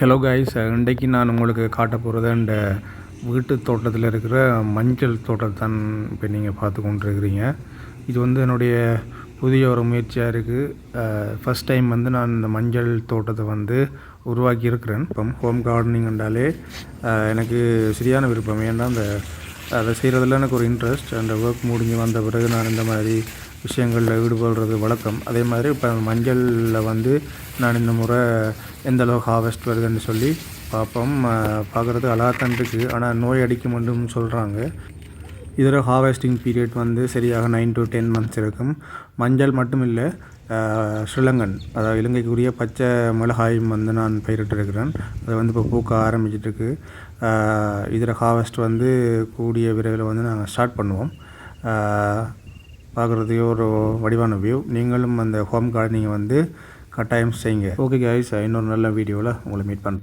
Hello guys இன்றைக்கு நான் உங்களுக்கு காட்ட போகிறது இந்த வீட்டு தோட்டத்தில் இருக்கிற மஞ்சள் தோட்டத்தை தான் இப்போ நீங்கள் பார்த்து கொண்டிருக்கிறீங்க. இது வந்து என்னுடைய புதிய ஒரு முயற்சியாக இருக்குது ஃபஸ்ட் டைம் வந்து நான் இந்த மஞ்சள் தோட்டத்தை வந்து உருவாக்கி இருக்கிறேன். இப்போ ஹோம் கார்டனிங் என்றாலே எனக்கு சரியான விருப்பம். ஏன்னா அந்த அதை செய்கிறதுல எனக்கு ஒரு இன்ட்ரெஸ்ட் அந்த ஒர்க் முடிஞ்சு வந்த பிறகு நான் இந்த மாதிரி விஷயங்களில் ஈடுபடுறது வழக்கம். அதே மாதிரி இப்போ மஞ்சளில் வந்து நான் இந்த முறை எந்த அளவுக்கு ஹார்வெஸ்ட் வருதுன்னு சொல்லி பார்ப்போம் பார்க்குறது அழகாத்தான் இருக்குது ஆனால் நோய் அடிக்கும் மட்டும் சொல்கிறாங்க இதில் ஹார்வெஸ்டிங் பீரியட் வந்து சரியாக நைன் டு டென் மந்த்ஸ் இருக்கும். மஞ்சள் மட்டும் இல்லை ஸ்ரீலங்கன் அதாவது இலங்கைக்குரிய பச்சை மிளகாயும் வந்து நான் பயிரிட்டிருக்கிறேன். அது வந்து இப்போ பூக்க ஆரம்பிச்சிட்ருக்கு இதில் ஹார்வெஸ்ட் வந்து கூடிய விரைவில் வந்து நாங்கள் ஸ்டார்ட் பண்ணுவோம். பார்க்குறதுக்கே ஒரு வடிவான வியூ நீங்களும் அந்த ஹோம் கார்டனிங்கை வந்து கட்டாயம் செய்யுங்க ஓகே கைஸ் இன்னொரு நல்ல வீடியோவில் உங்களை மீட் பண்ணுறேன்